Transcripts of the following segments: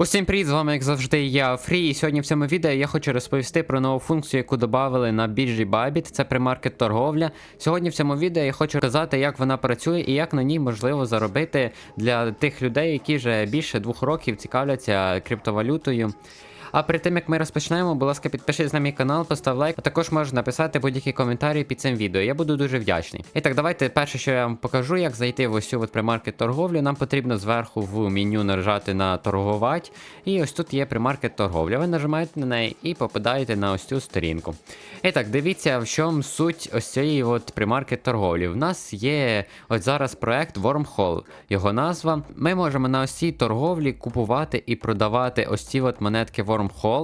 Усім привіт, з вами як завжди я Фрі, і сьогодні в цьому відео я хочу розповісти про нову функцію, яку додали на біржі Bybit, це примаркет торговля. Сьогодні в цьому відео я хочу сказати, як вона працює і як на ній можливо заробити для тих людей, які вже більше двох років цікавляться криптовалютою. А перед тим як ми розпочнемо, будь ласка, підпишись на мій канал, постав лайк, а також можеш написати будь-які коментарі під цим відео. Я буду дуже вдячний. І так, давайте перше, що я вам покажу, як зайти в ось цю примаркет торговлю. Нам потрібно зверху в меню нажати на торгувати. І ось тут є примаркет торговля. Ви нажимаєте на неї і попадаєте на ось цю сторінку. І так, дивіться, в чому суть ось цієї от примаркет торговлі. В нас є ось зараз проект Wormhole, його назва. Ми можемо на ось цій торговлі купувати і продавати ось ці от монетки Wormhole,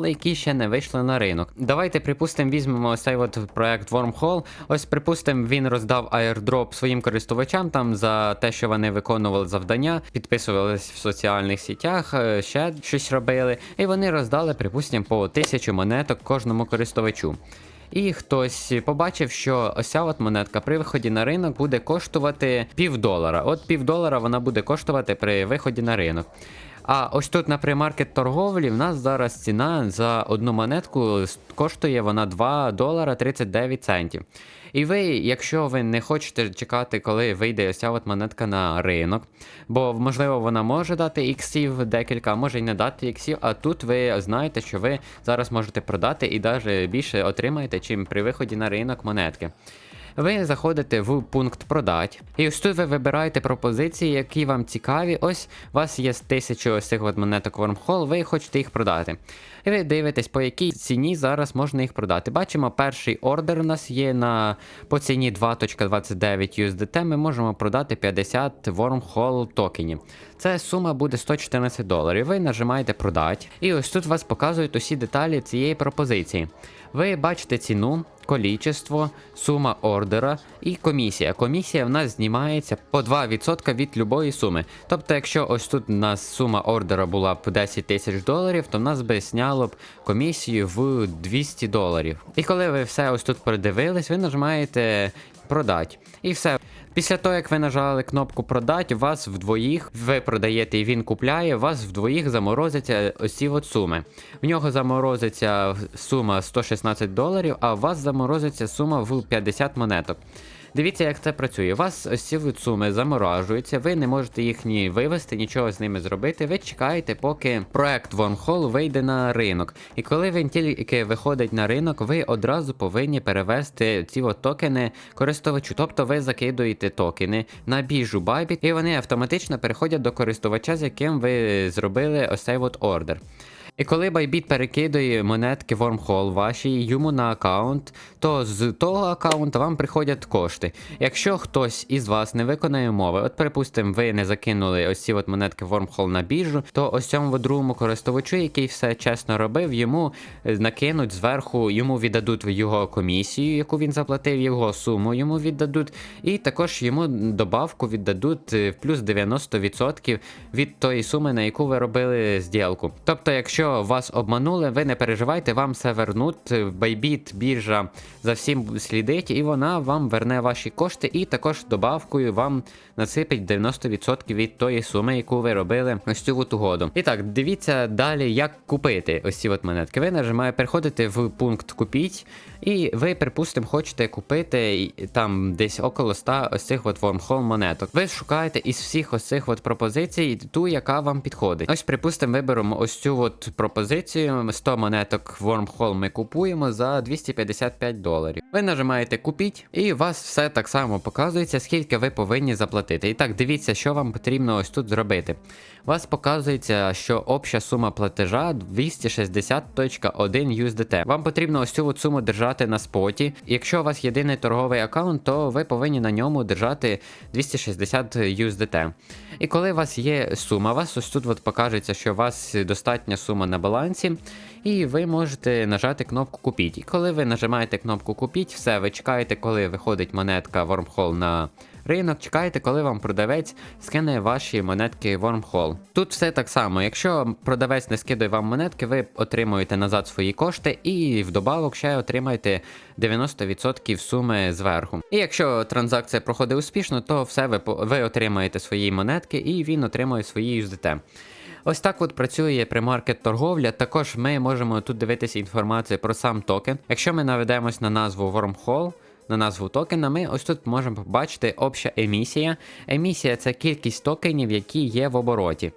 які ще не вийшли на ринок. Давайте, припустимо, візьмемо ось цей от проект Wormhole. Ось, припустимо, він роздав airdrop своїм користувачам там за те, що вони виконували завдання, підписувались в соціальних сітях, е, ще щось робили. І вони роздали, припустимо, по тисячу монеток кожному користувачу. І хтось побачив, що ось ця от монетка при виході на ринок буде коштувати півдолара. От півдолара вона буде коштувати при виході на ринок. А ось тут на примаркет торговлі в нас зараз ціна за одну монетку коштує вона 2 долара 39 центів. І ви, якщо ви не хочете чекати, коли вийде ось ця от монетка на ринок, бо можливо вона може дати іксів декілька, а може й не дати іксів, а тут ви знаєте, що ви зараз можете продати і навіть більше отримаєте, чим при виході на ринок монетки. Ви заходите в пункт продать, і ось тут ви вибираєте пропозиції, які вам цікаві. Ось у вас є тисячу ось цих от монеток Wormhole, ви хочете їх продати. І ви дивитесь, по якій ціні зараз можна їх продати. Бачимо, перший ордер у нас є на по ціні 2.29 USDT. Ми можемо продати 50 Wormhole токенів. Це сума буде 114 доларів. Ви нажимаєте продати. І ось тут вас показують усі деталі цієї пропозиції. Ви бачите ціну, количество, сума ордера і комісія. Комісія в нас знімається по 2% від любої суми. Тобто, якщо ось тут у нас сума ордера була б 10 тисяч доларів, то в нас би зняло б комісію в 200 доларів. І коли ви все ось тут передивились, ви нажимаєте продать. І все. Після того, як ви нажали кнопку продать, вас вдвоїх, ви продаєте і він купляє, вас вдвоїх заморозиться ось ці от суми. В нього заморозиться сума 116 доларів, а у вас заморозиться сума в 50 монеток. Дивіться, як це працює. У вас ось ці суми заморажуються, ви не можете їх ні вивести, нічого з ними зробити. Ви чекаєте, поки проект Wormhole вийде на ринок. І коли він тільки виходить на ринок, ви одразу повинні перевести ці от токени користувачу. Тобто ви закидуєте токени на біржу Bybit, і вони автоматично переходять до користувача, з яким ви зробили ось цей от ордер. І коли Bybit перекидує монетки Wormhole ваші йому на аккаунт, то з того аккаунта вам приходять кошти. Якщо хтось із вас не виконає умови, от припустимо, ви не закинули ось ці от монетки Wormhole на біржу, то ось цьому другому користувачу, який все чесно робив, йому накинуть зверху, йому віддадуть його комісію, яку він заплатив, його суму йому віддадуть, і також йому добавку віддадуть в плюс 90% від тої суми, на яку ви робили зділку. Тобто, якщо вас обманули, ви не переживайте, вам все вернуть. Байбіт біржа за всім слідить, і вона вам верне ваші кошти, і також добавкою вам насипить 90% від тої суми, яку ви робили ось цю от угоду. І так, дивіться далі, як купити ось ці от монетки. Ви нажимаєте переходите в пункт Купіть, і ви, припустимо, хочете купити там десь около 100 ось цих от Wormhole монеток. Ви шукаєте із всіх ось цих от пропозицій ту, яка вам підходить. Ось, припустимо, виберемо ось цю от пропозицію. 100 монеток Wormhole ми купуємо за 255 доларів. Ви нажимаєте купіть, і вас все так само показується, скільки ви повинні заплатити. І так, дивіться, що вам потрібно ось тут зробити. Вас показується, що обща сума платежа 260.1 USDT. Вам потрібно ось цю суму держати на споті. Якщо у вас єдиний торговий аккаунт, то ви повинні на ньому держати 260 USDT. І коли у вас є сума, у вас ось тут от покажеться, що у вас достатня сума на балансі, і ви можете нажати кнопку Купіть. І коли ви нажимаєте кнопку Купіть, все, ви чекаєте, коли виходить монетка Wormhole на ринок, чекаєте, коли вам продавець скине ваші монетки Wormhole. Тут все так само. Якщо продавець не скидає вам монетки, ви отримуєте назад свої кошти і вдобавок ще отримаєте 90% суми зверху. І якщо транзакція проходить успішно, то все ви, ви отримаєте свої монетки і він отримує свої USDT. Ось так от працює примаркет торговля. Також ми можемо тут дивитися інформацію про сам токен. Якщо ми наведемось на назву Wormhole, на назву токена, ми ось тут можемо побачити обща емісія. Емісія це кількість токенів, які є в обороті.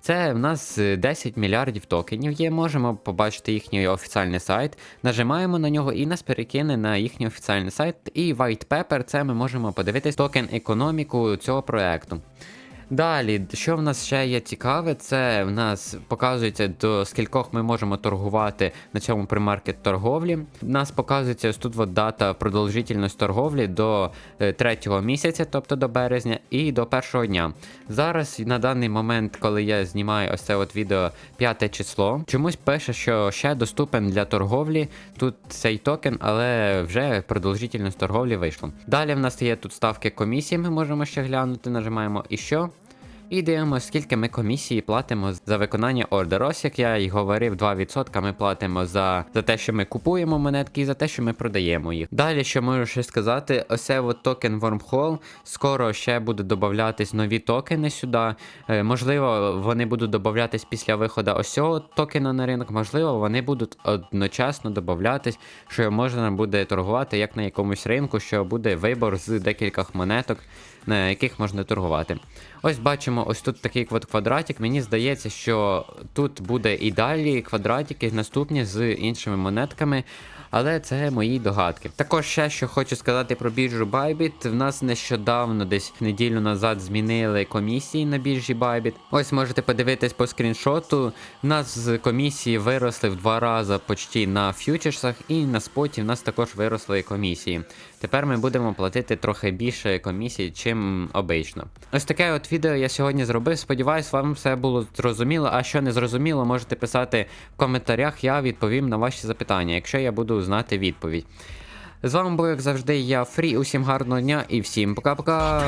Це в нас е, 10 мільярдів токенів є. Можемо побачити їхній офіційний сайт. Нажимаємо на нього і нас перекине на їхній офіційний сайт. І white paper це ми можемо подивитись токен економіку цього проекту. Далі, що в нас ще є цікаве, це в нас показується до скількох ми можемо торгувати на цьому примаркет торговлі. В нас показується ось тут от дата продовжительність торговлі до е, третього місяця, тобто до березня, і до першого дня. Зараз на даний момент, коли я знімаю ось це от відео 5 число, чомусь пише, що ще доступен для торговлі тут цей токен, але вже продовжительність торговлі вийшло. Далі в нас є тут ставки комісії, ми можемо ще глянути, нажимаємо і що. І дивимося, скільки ми комісії платимо за виконання ордеру. Як я й говорив, 2% ми платимо за, за те, що ми купуємо монетки, і за те, що ми продаємо їх. Далі, що можу ще сказати, ось от токен Wormhole. Скоро ще будуть додаватись нові токени сюди. Е, можливо, вони будуть додаватись після виходу ось цього токена на ринок. Можливо, вони будуть одночасно додаватись, що можна буде торгувати як на якомусь ринку, що буде вибор з декількох монеток на яких можна торгувати. Ось бачимо, ось тут такий от квадратик. Мені здається, що тут буде і далі квадратики наступні з іншими монетками. Але це мої догадки. Також ще що хочу сказати про біржу Bybit. В нас нещодавно, десь неділю назад, змінили комісії на біржі Bybit. Ось можете подивитись по скріншоту. В нас з комісії виросли в два рази почти на фьючерсах, і на споті в нас також виросли комісії. Тепер ми будемо платити трохи більше комісії, чим обично. Ось таке от відео я сьогодні зробив. Сподіваюсь, вам все було зрозуміло. А що не зрозуміло, можете писати в коментарях. Я відповім на ваші запитання, якщо я буду знати відповідь. З вами був, як завжди, я Фрі. Усім гарного дня і всім пока-пока.